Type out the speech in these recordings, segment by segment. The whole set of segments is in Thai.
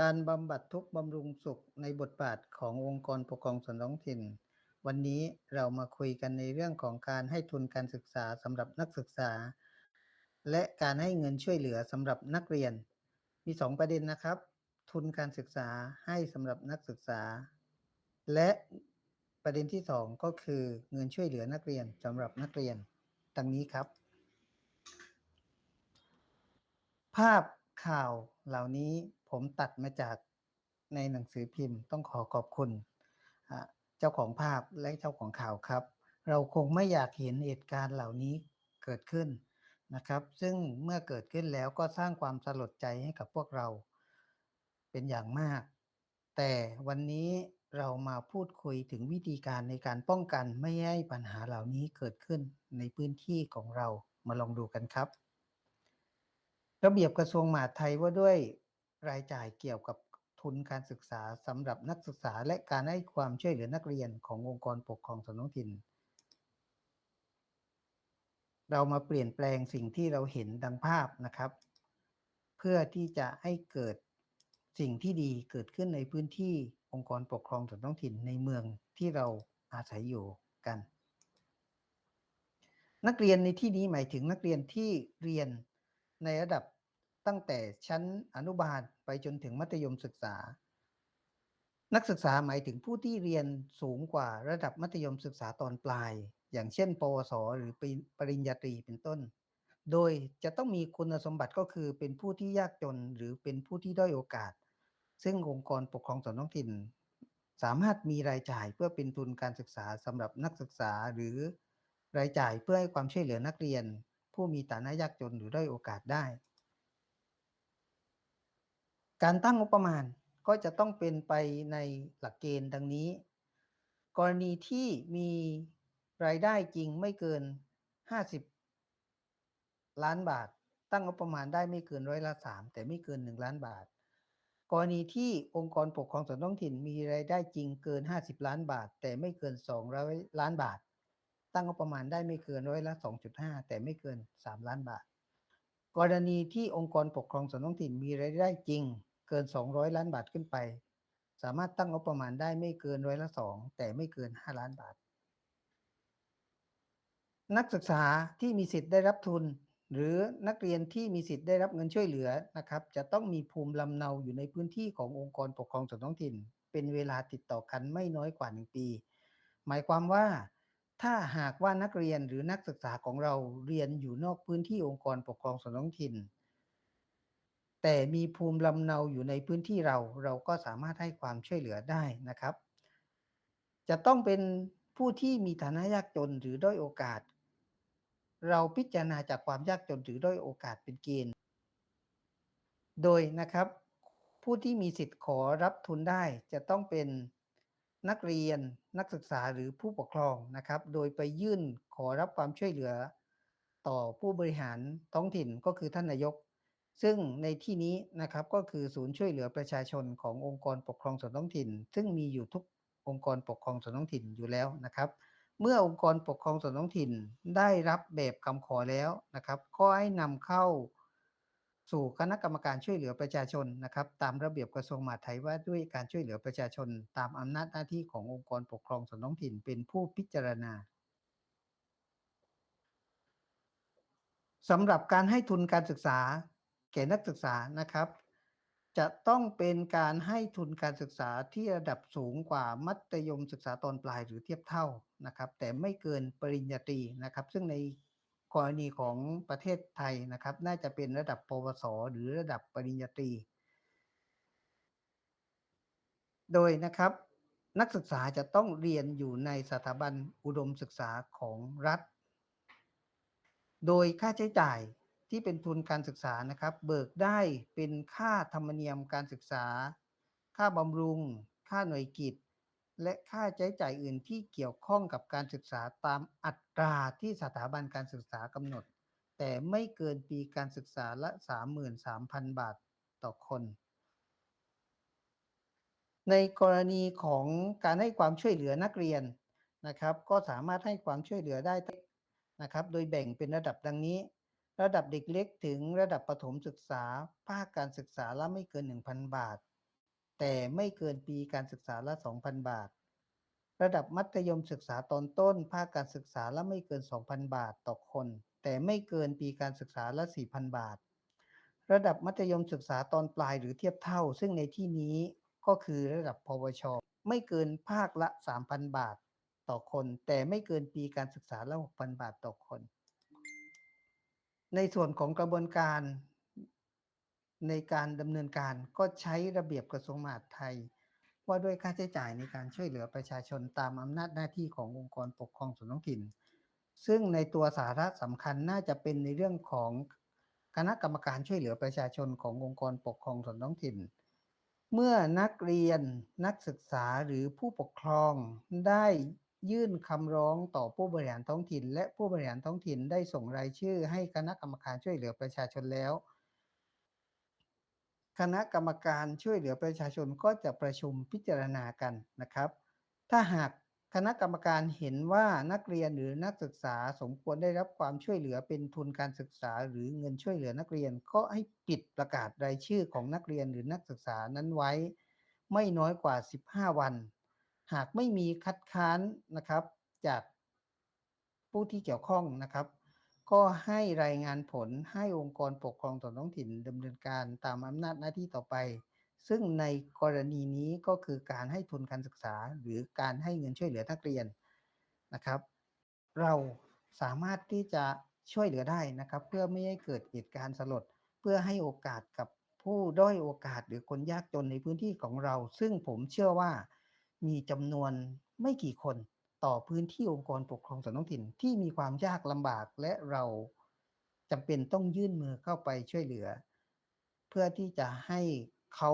การบำบัดทุกข์บำรุงสุขในบทบาทขององค์กรปกครองส่วนท้องถิ่น วันนี้เรามาคุยกันในเรื่องของการให้ทุนการศึกษาสำหรับนักศึกษา และการให้เงินช่วยเหลือสำหรับนักเรียน มีสองประเด็นนะครับ ทุนการศึกษาให้สำหรับนักศึกษา และประเด็นที่สองก็คือเงินช่วยเหลือนักเรียนสำหรับนักเรียนดังนี้ครับ ภาพข่าวเหล่านี้ ผมตัดมาจากในหนังสือพิมพ์ ต้องขอขอบคุณ เจ้าของภาพและเจ้าของข่าวครับ เราคงไม่อยากเห็นเหตุการณ์เหล่านี้เกิดขึ้นนะครับ ซึ่งเมื่อเกิดขึ้นแล้วก็สร้างความสลดใจให้กับพวกเราเป็นอย่างมาก แต่วันนี้เรามาพูดคุยถึงวิธีการในการป้องกันไม่ให้ปัญหาเหล่านี้เกิดขึ้นในพื้นที่ของเรามาลองดูกันครับ ระเบียบกระทรวงมหาดไทยว่าด้วย รายจ่ายเกี่ยวกับทุนการศึกษาสำหรับนักศึกษาและการให้ความช่วยเหลือนักเรียนขององค์กรปกครองส่วนท้องถิ่น เรามาเปลี่ยนแปลงสิ่งที่เราเห็นดังภาพนะครับ เพื่อที่จะให้เกิดสิ่งที่ดีเกิดขึ้นในพื้นที่องค์กรปกครองส่วนท้องถิ่นในเมืองที่เราอาศัยอยู่กัน นักเรียนในที่นี้หมายถึงนักเรียนที่เรียนในระดับ ตั้งแต่ชั้นอนุบาลไปจนถึงมัธยมศึกษา นักศึกษาหมายถึงผู้ที่เรียนสูงกว่าระดับมัธยมศึกษาตอนปลาย อย่างเช่น ปวส หรือปริญญาตรีเป็นต้น โดยจะต้องมีคุณสมบัติก็คือเป็นผู้ที่ยากจนหรือเป็นผู้ที่ด้อยโอกาส ซึ่งองค์กรปกครองส่วนท้องถิ่น สามารถมีรายจ่ายเพื่อเป็นทุนการศึกษาสำหรับนักศึกษาหรือรายจ่ายเพื่อให้ความช่วยเหลือนักเรียน ผู้มีฐานะยากจนหรือด้อยโอกาสได้ การตั้งงบประมาณก็จะต้องเป็นไปในหลักเกณฑ์ดังนี้ กรณีที่มีรายได้จริงไม่เกิน 50 ล้านบาท ตั้งงบประมาณได้ไม่เกินร้อยละสามแต่ไม่เกิน 1 ล้านบาท กรณีที่องค์กรปกครองส่วนท้องถิ่นมีรายได้จริงเกิน 50 ล้านบาท แต่ไม่เกิน 200 ล้านบาท ตั้งงบประมาณได้ไม่เกินร้อยละ 2.5 แต่ไม่เกิน 3 ล้านบาท กรณีที่องค์กรปกครองส่วนท้องถิ่นมีรายได้จริง เกิน 200 ล้านบาทขึ้นไป สามารถตั้งงบประมาณได้ไม่เกินร้อยละสองแต่ไม่เกิน 5 ล้านบาท นักศึกษาที่มีสิทธิ์ได้รับทุน หรือนักเรียนที่มีสิทธิ์ได้รับเงินช่วยเหลือนะครับ จะต้องมีภูมิลำเนาอยู่ในพื้นที่ขององค์กรปกครองส่วนท้องถิ่น เป็นเวลาติดต่อกันไม่น้อยกว่า 1 ปี หมายความว่าถ้าหากว่านักเรียนหรือนักศึกษาของเราเรียนอยู่นอกพื้นที่องค์กรปกครองส่วนท้องถิ่น แต่มีภูมิลำเนาอยู่ในพื้นที่เราเราก็สามารถให้ความช่วยเหลือได้นะครับ จะต้องเป็นผู้ที่มีฐานะยากจนหรือด้อยโอกาส เราพิจารณาจากความยากจนหรือด้อยโอกาสเป็นเกณฑ์ โดยนะครับ ผู้ที่มีสิทธิ์ขอรับทุนได้จะต้องเป็นนักเรียนนักศึกษาหรือผู้ปกครองนะครับ โดยไปยื่นขอรับความช่วยเหลือ ต่อผู้บริหารท้องถิ่นก็คือท่านนายก ซึ่งในที่นี้นะครับก็คือศูนย์ช่วยเหลือประชาชนขององค์กรปกครองส่วนท้องถิ่น ซึ่งมีอยู่ทุกองค์กรปกครองส่วนท้องถิ่นอยู่แล้วนะครับ เมื่อองค์กรปกครองส่วนท้องถิ่นได้รับแบบคำขอแล้วนะครับ ก็ให้นำเข้าสู่คณะกรรมการช่วยเหลือประชาชนนะครับ ตามระเบียบกระทรวงมหาดไทยว่าด้วยการช่วยเหลือประชาชน ตามอำนาจหน้าที่ขององค์กรปกครองส่วนท้องถิ่นเป็นผู้พิจารณาสำหรับการให้ทุนการศึกษา แก่นักศึกษานะครับ จะต้องเป็นการให้ทุนการศึกษาที่ระดับสูงกว่ามัธยมศึกษาตอนปลายหรือเทียบเท่านะครับ แต่ไม่เกินปริญญาตรีนะครับ ซึ่งในกรณีของประเทศไทยนะครับ น่าจะเป็นระดับปวส หรือระดับปริญญาตรี โดยนะครับนักศึกษาจะต้องเรียนอยู่ในสถาบันอุดมศึกษาของรัฐ โดยค่าใช้จ่าย ที่เป็นทุนการศึกษานะครับ เบิกได้เป็นค่าธรรมเนียมการศึกษา ค่าบำรุง ค่าหน่วยกิจ และค่าใช้จ่ายอื่นที่เกี่ยวข้องกับการศึกษาตามอัตราที่สถาบันการศึกษากำหนด แต่ไม่เกินปีการศึกษาละ 33,000 บาทต่อคน ในกรณีของการให้ความช่วยเหลือนักเรียนนะครับ ก็สามารถให้ความช่วยเหลือได้นะครับ โดยแบ่งเป็นระดับดังนี้ ระดับเด็กเล็กถึงระดับประถมศึกษา ภาคการศึกษาละไม่เกิน 1,000 บาท แต่ไม่เกินปีการศึกษาละ 2,000 บาท ระดับมัธยมศึกษาตอนต้น ภาคการศึกษาละไม่เกิน 2,000 บาทต่อคน แต่ไม่เกินปีการศึกษาละ 4,000 บาท ระดับมัธยมศึกษาตอนปลายหรือเทียบเท่า ซึ่งในที่นี้ก็คือระดับปวช ไม่เกินภาคละ 3,000 บาทต่อคน แต่ไม่เกินปีการศึกษาละ 6,000 บาทต่อคน ในส่วนของกระบวนการในการดำเนินการก็ใช้ระเบียบกระทรวงมหาดไทย ว่าด้วยค่าใช้จ่ายในการช่วยเหลือประชาชนตามอำนาจหน้าที่ขององค์กรปกครองส่วนท้องถิ่น ซึ่งในตัวสาระสำคัญน่าจะเป็นในเรื่องของคณะกรรมการช่วยเหลือประชาชนขององค์กรปกครองส่วนท้องถิ่น เมื่อนักเรียนนักศึกษาหรือผู้ปกครองได้ ยื่นคำร้องต่อผู้บริหารท้องถิ่น และผู้บริหารท้องถิ่นได้ส่งรายชื่อ ให้คณะกรรมการช่วยเหลือประชาชนแล้ว คณะกรรมการช่วยเหลือประชาชนก็จะประชุมพิจารณากันนะครับ ถ้าหากคณะกรรมการเห็นว่านักเรียนหรือนักศึกษาสมควรได้รับความช่วยเหลือเป็นทุนการศึกษา หรือเงินช่วยเหลือนักเรียนก็ให้ปิดประกาศรายชื่อของนักเรียนหรือนักศึกษานั้นไว้ ไม่น้อยกว่า 15 วัน หากไม่มีคัดค้านนะครับจากผู้ที่เกี่ยวข้องนะครับ ก็ให้รายงานผลให้องค์กรปกครองส่วนท้องถิ่นดำเนินการตามอำนาจหน้าที่ต่อไป ซึ่งในกรณีนี้ก็คือการให้ทุนการศึกษา หรือการให้เงินช่วยเหลือนักเรียนนะครับ เราสามารถที่จะช่วยเหลือได้นะครับ เพื่อไม่ให้เกิดเหตุการณ์สลด เพื่อให้โอกาสกับผู้ด้อยโอกาสหรือคนยากจนในพื้นที่ของเรา ซึ่งผมเชื่อว่า มีจำนวนไม่กี่คนต่อพื้นที่องค์กรปกครองส่วนท้องถิ่นที่มีความยากลำบากและเราจำเป็นต้องยื่นมือเข้าไปช่วยเหลือ เพื่อที่จะให้เขา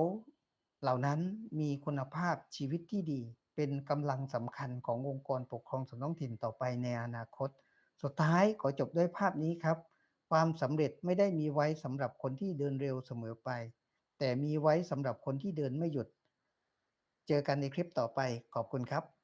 เหล่านั้นมีคุณภาพชีวิตที่ดี เป็นกำลังสำคัญขององค์กรปกครองส่วนท้องถิ่นต่อไปในอนาคต สุดท้ายขอจบด้วยภาพนี้ครับ ความสำเร็จไม่ได้มีไว้สำหรับคนที่เดินเร็วเสมอไป แต่มีไว้สำหรับคนที่เดินไม่หยุด เจอกันในคลิปต่อไปขอบคุณครับ